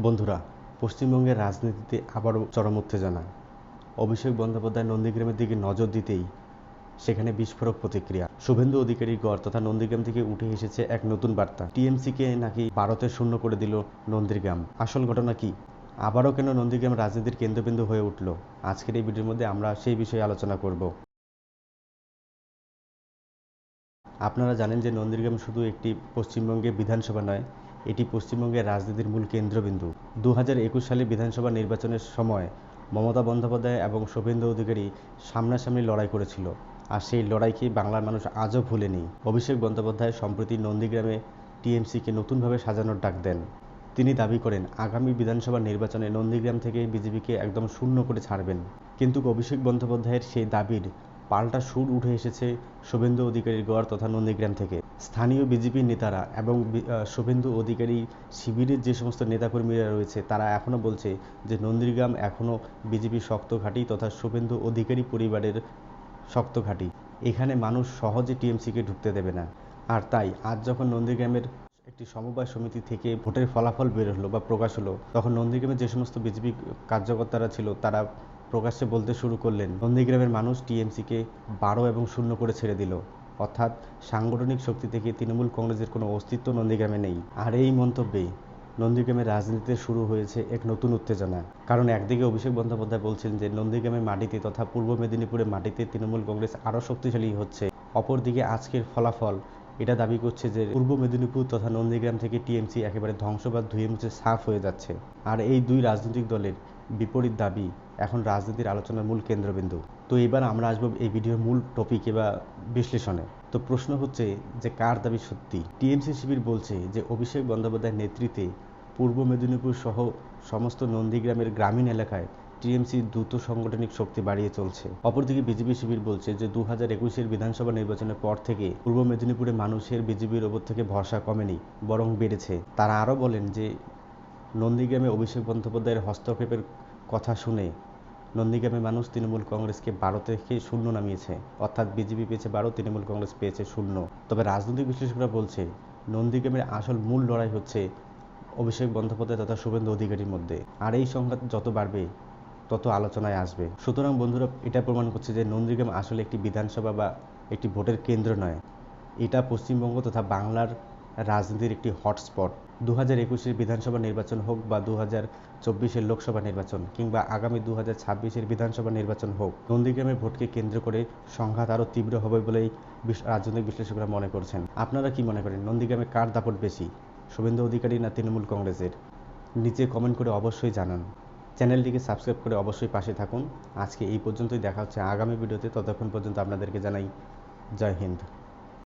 বন্ধুরা, পশ্চিমবঙ্গের রাজনীতিতে আবারও চরম উত্তেজনা। অভিষেক বন্দ্যোপাধ্যায় নন্দীগ্রামের দিকে নজর দিতেই সেখানে বিস্ফোরক প্রতিক্রিয়া। শুভেন্দু অধিকারীর গড় তথা নন্দীগ্রাম থেকে উঠে এসেছে এক নতুন বার্তা। টিএমসিকে নাকি ভারতে শূন্য করে দিল নন্দীগ্রাম। আসল ঘটনা কি? আবারও কেন নন্দীগ্রাম রাজনীতির কেন্দ্রবিন্দু হয়ে উঠল? আজকের এই ভিডিওর মধ্যে আমরা সেই বিষয়ে আলোচনা করব। আপনারা জানেন যে নন্দীগ্রাম শুধু একটি পশ্চিমবঙ্গে বিধানসভা নয় এটি পশ্চিমবঙ্গের রাজনীতির মূল কেন্দ্রবিন্দু। দু হাজার একুশ সালে বিধানসভা নির্বাচনের সময় মমতা বন্দ্যোপাধ্যায় এবং শুভেন্দু অধিকারী সামনাসামনি লড়াই করেছিল। আর সেই লড়াইকে বাংলার মানুষ আজও ভুলেনি। অভিষেক বন্দ্যোপাধ্যায় সম্প্রতি নন্দীগ্রামে টিএমসিকে নতুনভাবে সাজানোর ডাক দেন। তিনি দাবি করেন, আগামী বিধানসভা নির্বাচনে নন্দীগ্রাম থেকে বিজেপিকে একদম শূন্য করে ছাড়বেন। কিন্তু অভিষেক বন্দ্যোপাধ্যায়ের সেই দাবির পাল্টা সুর উঠে এসেছে শুভেন্দু অধিকারীর গড় তথা নন্দীগ্রাম থেকে। স্থানীয় বিজেপির নেতারা এবং শুভেন্দু অধিকারী শিবিরের যে সমস্ত নেতাকর্মীরা রয়েছে, তারা এখনও বলছে যে নন্দীগ্রাম এখনও বিজেপি শক্ত ঘাঁটি তথা শুভেন্দু অধিকারী পরিবারের শক্ত ঘাঁটি। এখানে মানুষ সহজে টিএমসিকে ঢুকতে দেবে না। আর তাই আজ যখন নন্দীগ্রামের একটি সমবায় সমিতি থেকে ভোটের ফলাফল বের হলো বা প্রকাশ হলো, তখন নন্দীগ্রামে যে সমস্ত বিজেপি কার্যকর্তারা ছিল, তারা প্রকাশ্যে বলতে শুরু করলেন। নন্দীগ্রামের মানুষ টিএমসিকে বারো এবং শূন্য করে ছেড়ে দিল। অর্থাৎ সাংগঠনিক শক্তি থেকে তৃণমূল কংগ্রেসের কোনো অস্তিত্ব নন্দীগ্রামে নেই। আর এই মন্তব্যে নন্দীগ্রামের রাজনীতিতে শুরু হয়েছে এক নতুন উত্তেজনা। কারণ একদিকে অভিষেক বন্দ্যোপাধ্যায় বলছেন যে নন্দীগ্রামের মাটিতে তথা পূর্ব মেদিনীপুরের মাটিতে তৃণমূল কংগ্রেস আরও শক্তিশালী হচ্ছে। অপরদিকে আজকের ফলাফল, এটা দাবি করছে যে, পূর্ব মেদিনীপুর তথা নন্দীগ্রাম থেকে টিএমসি একেবারে ধ্বংসবাদ ধুয়ে মুছে সাফ হয়ে যাচ্ছে। আর এই দুই রাজনৈতিক দলের বিপরীত দাবি এখন রাজনীতির আলোচনার মূল কেন্দ্রবিন্দু। তো এবার আমরা আসব এই ভিডিওর মূল টপিকে বা বিশ্লেষণে। তো প্রশ্ন হচ্ছে যে কার দাবি সত্যি? টিএমসি শিবির বলছে যে অভিষেক বন্দ্যোপাধ্যায়ের নেতৃত্বে পূর্ব মেদিনীপুর সহ সমস্ত নন্দীগ্রামের গ্রামীণ এলাকায় টিএমসি দ্রুত সাংগঠনিক শক্তি বাড়িয়ে চলছে। অপরদিকে বিজেপি শিবির বলছে যে দু হাজার একুশের বিধানসভা নির্বাচনের পর থেকে পূর্ব মেদিনীপুরে মানুষের বিজেপির ওপর থেকে ভরসা কমেনি, বরং বেড়েছে। তারা আরও বলেন যে নন্দীগ্রামে অভিষেক বন্দ্যোপাধ্যায়ের হস্তক্ষেপের কথা শুনে নন্দীগ্রামের মানুষ তৃণমূল কংগ্রেসকে বারো থেকে শূন্য নামিয়েছে। অর্থাৎ বিজেপি পেয়েছে বারো, তৃণমূল কংগ্রেস পেয়েছে শূন্য। তবে রাজনৈতিক বিশ্লেষকরা বলছে, নন্দীগ্রামের আসল মূল লড়াই হচ্ছে অভিষেক বন্দ্যোপাধ্যায় তথা শুভেন্দু অধিকারীর মধ্যে। আর এই সংঘাত যত বাড়বে, তত আলোচনায় আসবে। সুতরাং বন্ধুরা, এটা প্রমাণ করছে যে নন্দীগ্রাম আসলে একটি বিধানসভা বা একটি ভোটের কেন্দ্র নয়। এটা পশ্চিমবঙ্গ তথা বাংলার রাজনীতির একটি হটস্পট। দু হাজার একুশের বিধানসভা নির্বাচন হোক বা দু হাজার চব্বিশের লোকসভা নির্বাচন কিংবা আগামী দু হাজার ছাব্বিশের বিধানসভা নির্বাচন হোক নন্দীগ্রামের ভোটকে কেন্দ্র করে সংঘাত আরও তীব্র হবে বলেই রাজনৈতিক বিশ্লেষকরা মনে করছেন। আপনারা কি মনে করেন, নন্দীগ্রামে কার দাপট বেশি, শুভেন্দু অধিকারী না তৃণমূল কংগ্রেসের? নিচে কমেন্ট করে অবশ্যই জানান। চ্যানেলটিকে সাবস্ক্রাইব করে অবশ্যই পাশে থাকুন। আজকে এই পর্যন্তই, দেখা হচ্ছে আগামী ভিডিওতে। ততক্ষণ পর্যন্ত আপনাদেরকে জানাই, জয় হিন্দ।